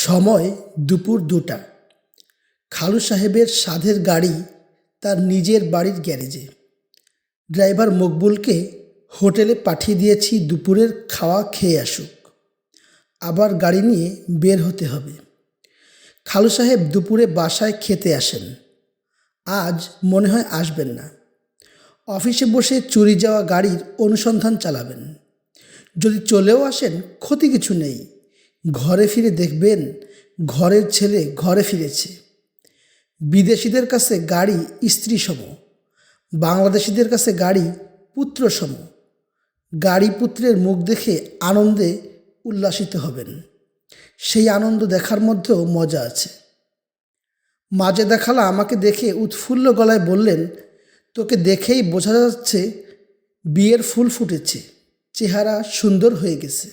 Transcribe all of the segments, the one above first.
সময় দুপুর দুটা। খালু সাহেবের সাধের গাড়ি তার নিজের বাড়ির গ্যারেজে। ড্রাইভার মকবুলকে হোটেলে পাঠিয়ে দিয়েছি দুপুরের খাওয়া খেয়ে আসুক। আবার গাড়ি নিয়ে বের হতে হবে। খালু সাহেব দুপুরে বাসায় খেতে আসেন। আজ মনে হয় আসবেন না। অফিসে বসে চুরি যাওয়া গাড়ির অনুসন্ধান চালাবেন। যদি চলেও আসেন ক্ষতি কিছু নেই। ঘরে ফিরে দেখবেন ঘরের ছেলে ঘরে ফিরেছে। বিদেশিদের কাছে গাড়ি স্ত্রী সম বাংলাদেশিদের কাছে গাড়ি পুত্র সম গাড়ি পুত্রের মুখ দেখে আনন্দে উল্লাসিত হবেন। সেই আনন্দ দেখার মধ্যেও মজা আছে। মাঝে দেখালা আমাকে দেখে উৎফুল্ল গলায় বললেন, তোকে দেখেই বোঝা যাচ্ছে বিয়ের ফুল ফুটেছে, চেহারা সুন্দর হয়ে গেছে।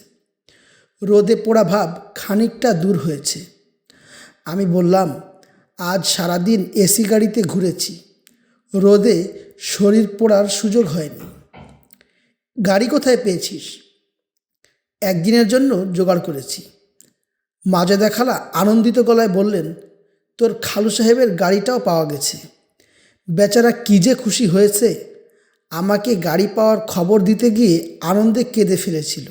রোদে পোড়া ভাব খানিকটা দূর হয়েছে। আমি বললাম, আজ সারাদিন এসি গাড়িতে ঘুরেছি। রোদে শরীর পোড়ার সুযোগ হয়নি। গাড়ি কোথায় পেয়েছিস? একদিনের জন্য জোগাড় করেছি। মাঝে দেখালা আনন্দিত গলায় বললেন, তোর খালু সাহেবের গাড়িটাও পাওয়া গেছে। বেচারা কী যে খুশি হয়েছে। আমাকে গাড়ি পাওয়ার খবর দিতে গিয়ে আনন্দে কেঁদে ফেলেছিল।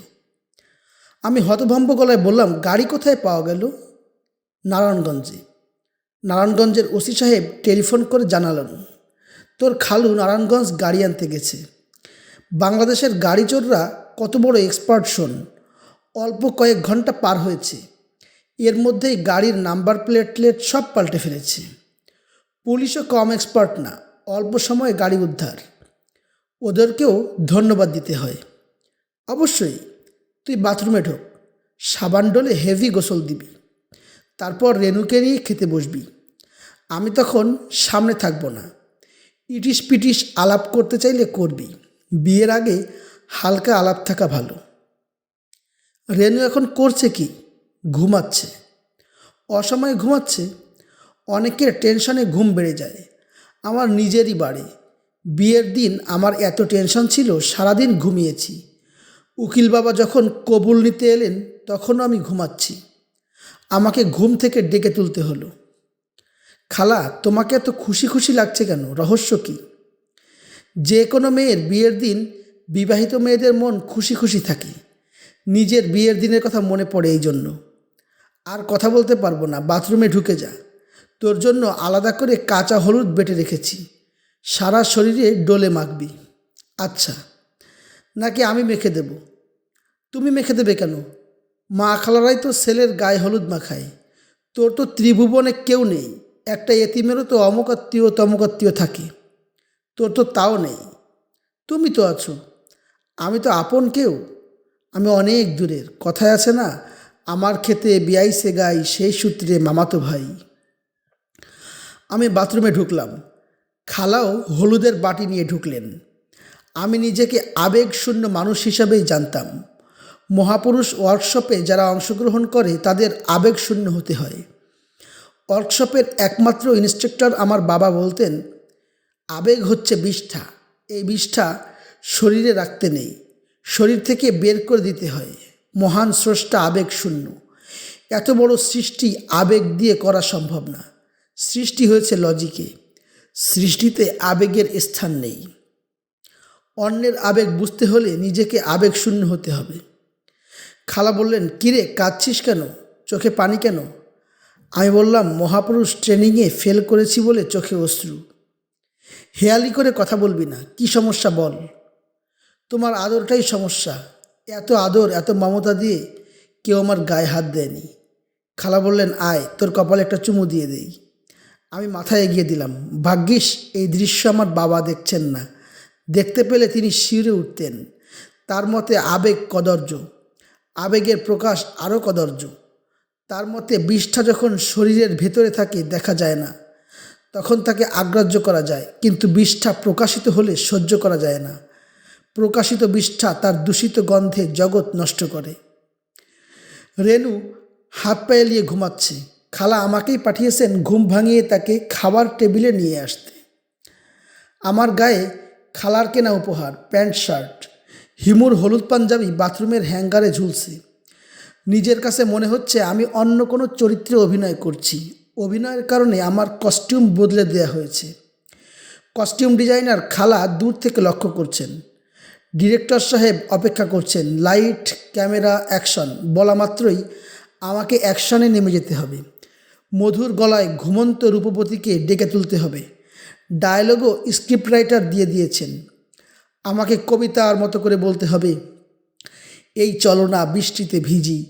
আমি হতভম্ব গলায় বললাম, গাড়ি কোথায় পাওয়া গেল? নারায়ণগঞ্জে। নারায়ণগঞ্জের ওসি সাহেব টেলিফোন করে জানালেন, তোর খালু নারায়ণগঞ্জ গাড়ি আনতে গেছে। বাংলাদেশের গাড়ি চোররা কত বড় এক্সপার্ট শোন। অল্প কয়েক ঘণ্টা পার হয়েছে। এর মধ্যেই গাড়ির নাম্বার প্লেট প্লেট সব পাল্টে ফেলেছে। পুলিশও কম এক্সপার্ট না, অল্প সময়ে গাড়ি উদ্ধার। ওদেরকেও ধন্যবাদ দিতে হয়। অবশ্যই। তুই বাথরুমে ঢোক। সাবান ডলে হেভি গোসল দিবি। তারপর রেনুকে নিয়ে খেতে বসবি। আমি তখন সামনে থাকব না। ইটিস পিটিস আলাপ করতে চাইলে করবি। বিয়ের আগে হালকা আলাপ থাকা ভালো। রেনু এখন করছে কি? ঘুমাচ্ছে। অসময়ে ঘুমাচ্ছে, অনেকের টেনশনে ঘুম বেড়ে যায়। আমার নিজেরই বাড়ে। বিয়ের দিন আমার এত টেনশন ছিল, সারাদিন ঘুমিয়েছি। উকিল বাবা যখন কবুল নিতে এলেন, তখনও আমি ঘুমাচ্ছি। আমাকে ঘুম থেকে ডেকে তুলতে হলো। খালা, তোমাকে এত খুশি খুশি লাগছে কেন? রহস্য কি? যে কোনো মেয়ের বিয়ের দিন বিবাহিত মেয়েদের মন খুশি খুশি থাকে। নিজের বিয়ের দিনের কথা মনে পড়ে এই জন্য। আর কথা বলতে পারব না, বাথরুমে ঢুকে যা। তোর জন্য আলাদা করে কাঁচা হলুদ বেটে রেখেছি। সারা শরীরে ডোলে মাখবি। আচ্ছা। নাকি আমি মেখে দেব? তুমি মেখে দেবে কেন? মা খালারাই তো ছেলের গায়ে হলুদ মাখায়। তোর তো ত্রিভুবনে কেউ নেই। একটা এতিমেরও তো অমকাত্মীয় তমকাত্মীয় থাকে। তোর তো তাও নেই। তুমি তো আছো। আমি তো আপন কেউ। আমি অনেক দূরের। কথায় আছে না, আমার খেতে বিয়াইসে গাই, সেই সূত্রে মামাতো ভাই। আমি বাথরুমে ঢুকলাম। খালাও হলুদের বাটি নিয়ে ঢুকলেন। আমি নিজেকে আবেগশূন্য মানুষ হিসাবেই জানতাম। মহাপুরুষ ওয়ার্কশপে যারা অংশগ্রহণ করে, তাদের আবেগশূন্য হতে হয়। ওয়ার্কশপের একমাত্র ইনস্ট্রাক্টর আমার বাবা বলতেন, আবেগ হচ্ছে বিষ্ঠা। এই বিষ্ঠা শরীরে রাখতে নেই। শরীর থেকে বের করে দিতে হয়। মহান স্রষ্টা আবেগ শূন্য এত বড় সৃষ্টি আবেগ দিয়ে করা সম্ভব না। সৃষ্টি হয়েছে লজিকে সৃষ্টিতে আবেগের স্থান নেই। অন্যের আবেগ বুঝতে হলে নিজেকে আবেগ শূন্য হতে হবে। খালা বললেন, কিরে, কাঁদছিস কেন? চোখে পানি কেন? আমি বললাম, মহাপুরুষ ট্রেনিংয়ে ফেল করেছি বলে চোখে অশ্রু। হেয়ালি করে কথা বলবি না, কি সমস্যা বল। তোমার আদরটাই সমস্যা। এত আদর, এত মমতা দিয়ে কেউ আমার গায়ে হাত দেয়নি। খালা বললেন, আয়, তোর কপালে একটা চুমু দিয়ে দেই। আমি মাথায় এগিয়ে দিলাম, ভাগ্যিস, এই দৃশ্য আমার বাবা দেখছেন না। দেখতে পেলে তিনি শিউরে উঠতেন। তার মতে আবেগ কদর্য। আবেগের প্রকাশ আরও কদর্য। তার মতে বিষ্ঠা যখন শরীরের ভেতরে থাকে দেখা যায় না, তখন তাকে আগ্রাহ্য করা যায়। কিন্তু বিষ্ঠা প্রকাশিত হলে সহ্য করা যায় না। প্রকাশিত বিষ্ঠা তার দূষিত গন্ধে জগৎ নষ্ট করে। রেনু হাত পায়ে নিয়ে ঘুমাচ্ছে। খালা আমাকেই পাঠিয়েছেন ঘুম ভাঙিয়ে তাকে খাবার টেবিলে নিয়ে আসতে। আমার গায়ে খালার কেনা উপহার, প্যান্ট, শার্ট, হিমুর হলুদ পাঞ্জাবি, বাথরুমের হ্যাঙ্গারে ঝুলছে। নিজের কাছে মনে হচ্ছে আমি অন্য কোনো চরিত্রে অভিনয় করছি। অভিনয়ের কারণে আমার কস্টিউম বদলে দেওয়া হয়েছে। কস্টিউম ডিজাইনার খালা দূর থেকে লক্ষ্য করছেন। ডিরেক্টর সাহেব অপেক্ষা করছেন, লাইট, ক্যামেরা, অ্যাকশন, বলা মাত্রই আমাকে অ্যাকশনে নেমে যেতে হবে। মধুর গলায় ঘুমন্ত রূপবতীকে ডেকে তুলতে হবে। ডায়লগও স্ক্রিপ্ট রাইটার দিয়ে দিয়েছেন। আমাকে কবিতার মতো করে বলতে হবে, এই চলো না বৃষ্টিতে ভিজি,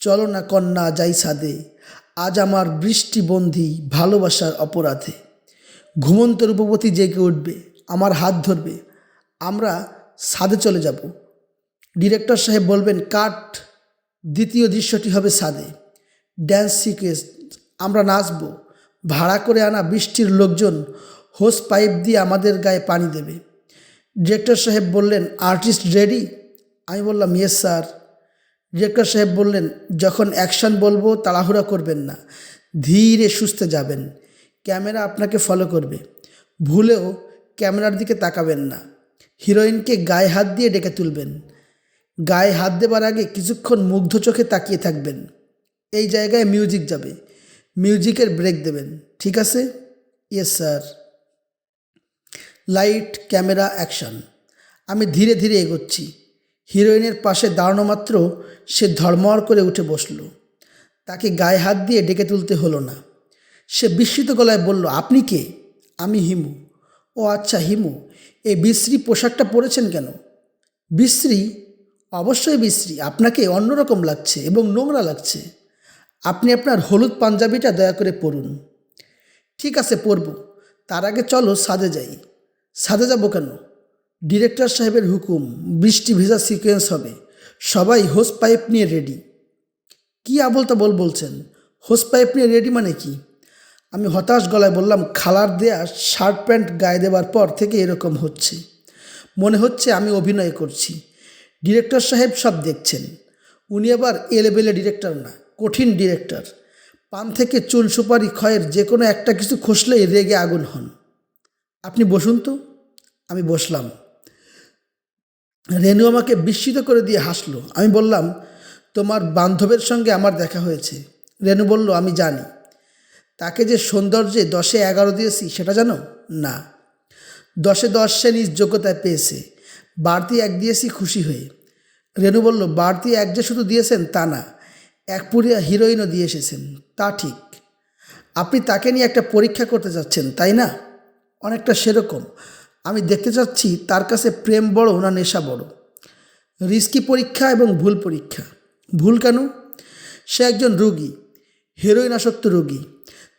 চলো না কন্যা যাই সাদে আজ আমার বৃষ্টিবন্ধী ভালোবাসার অপরাধে। ঘুমন্ত রূপবতী জেগে উঠবে, আমার হাত ধরবে, আমরা সাদে চলে যাব। ডিরেক্টর সাহেব বলবেন, কাট, দ্বিতীয় দৃশ্যটি হবে সাদে ড্যান্স সিকুয়েন্স, আমরা নাচব। ভাড়া করে আনা বৃষ্টির লোকজন হোস পাইপ দিয়ে আমাদের গায়ে পানি দেবে। ডিরেক্টর সাহেব বললেন আর্টিস্ট রেডি আমি বললাম ইয়েস স্যার ডিরেক্টর সাহেব বললেন, যখন অ্যাকশন বলব, তাড়াহুড়া করবেন না। ধীরে সুস্থে যাবেন। ক্যামেরা আপনাকে ফলো করবে। ভুলেও ক্যামেরার দিকে তাকাবেন না। হিরোইনকে গায়ে হাত দিয়ে ডেকে তুলবেন। গায়ে হাত দেবার আগে কিছুক্ষণ মুগ্ধ চোখে তাকিয়ে থাকবেন। এই জায়গায় মিউজিক যাবে। মিউজিকের ব্রেক দেবেন। ঠিক আছে? Yes sir light camera action. আমি ধীরে ধীরে এগোচ্ছি। হিরোইনের পাশে দাঁড়ানো মাত্র সে ধর্মর করে উঠে বসল। তাকে গায়ে হাত দিয়ে ডেকে তুলতে হলো না। সে বিস্মিত গলায় বলল, আপনি কে? আমি হিমু। ও আচ্ছা হিমু। এই বিশ্রী পোশাকটা পরেছেন কেন? বিশ্রী? অবশ্যই বিশ্রী। আপনাকে অন্যরকম লাগছে এবং নোংরা লাগছে। আপনি আপনার হলুদ পাঞ্জাবিটা দয়া করে পরুন। ঠিক আছে, পরব। তার আগে চলো সাদে যাই। সাদে যাব কেন? ডিরেক্টর সাহেবের হুকুম, বৃষ্টি ভেজা সিকোয়েন্স হবে। সবাই হোস পাইপ নিয়ে রেডি কি আবল তাবল বলছেন? হোস পাইপ নিয়ে রেডি মানে কি? আমি হতাশ গলায় বললাম, খালার দেয়া শার্ট প্যান্ট গায়ে দেওয়ার পর থেকে এরকম হচ্ছে। মনে হচ্ছে আমি অভিনয় করছি। ডিরেক্টর সাহেব সব দেখছেন। উনি আবার এলেবেলে ডিরেক্টর না, কঠিন ডিরেক্টর। পান থেকে চুল সুপারি ক্ষয়ের যে কোনো একটা কিছু খসলেই রেগে আগুন হন। আপনি বসুন তো। আমি বসলাম। রেনু আমাকে বিস্মিত করে দিয়ে হাসলো। আমি বললাম, তোমার বান্ধবের সঙ্গে আমার দেখা হয়েছে। রেনু বলল, আমি জানি। তাকে যে সৌন্দর্যে দশে এগারো দিয়েছি, সেটা জানো? না। দশে দশ সে নিজ যোগ্যতায় পেয়েছে। বাড়তি এক দিয়েছি খুশি হয়ে। রেনু বলল, বাড়তি এক যে শুধু দিয়েছেন, তা না। এক পুরিয়া হিরোইনও দিয়ে এসেছেন। তা ঠিক। আপনি তাকে নিয়ে একটা পরীক্ষা করতে যাচ্ছেন, তাই না? অনেকটা সেরকম। আমি দেখতে চাচ্ছি তার কাছে প্রেম বড় না নেশা বড়। রিস্কি পরীক্ষা এবং ভুল পরীক্ষা। ভুল কেন? সে একজন রোগী হেরোইন আসক্ত রোগী।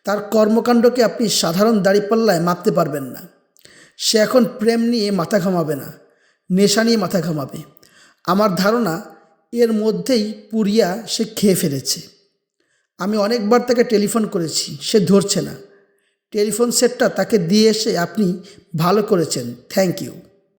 তার কর্মকাণ্ডকে আপনি সাধারণ দাড়িপাল্লায় মাপতে পারবেন না। সে এখন প্রেম নিয়ে মাথা ঘামাবে না, নেশা নিয়ে মাথা ঘামাবে। আমার ধারণা, এর মধ্যেই পুরিয়া সে খেয়ে ফেলেছে। আমি অনেকবার তাকে টেলিফোন করেছি, সে ধরছে না। টেলিফোন সেটটা তাকে দিয়ে এসে আপনি ভালো করেছেন। Thank you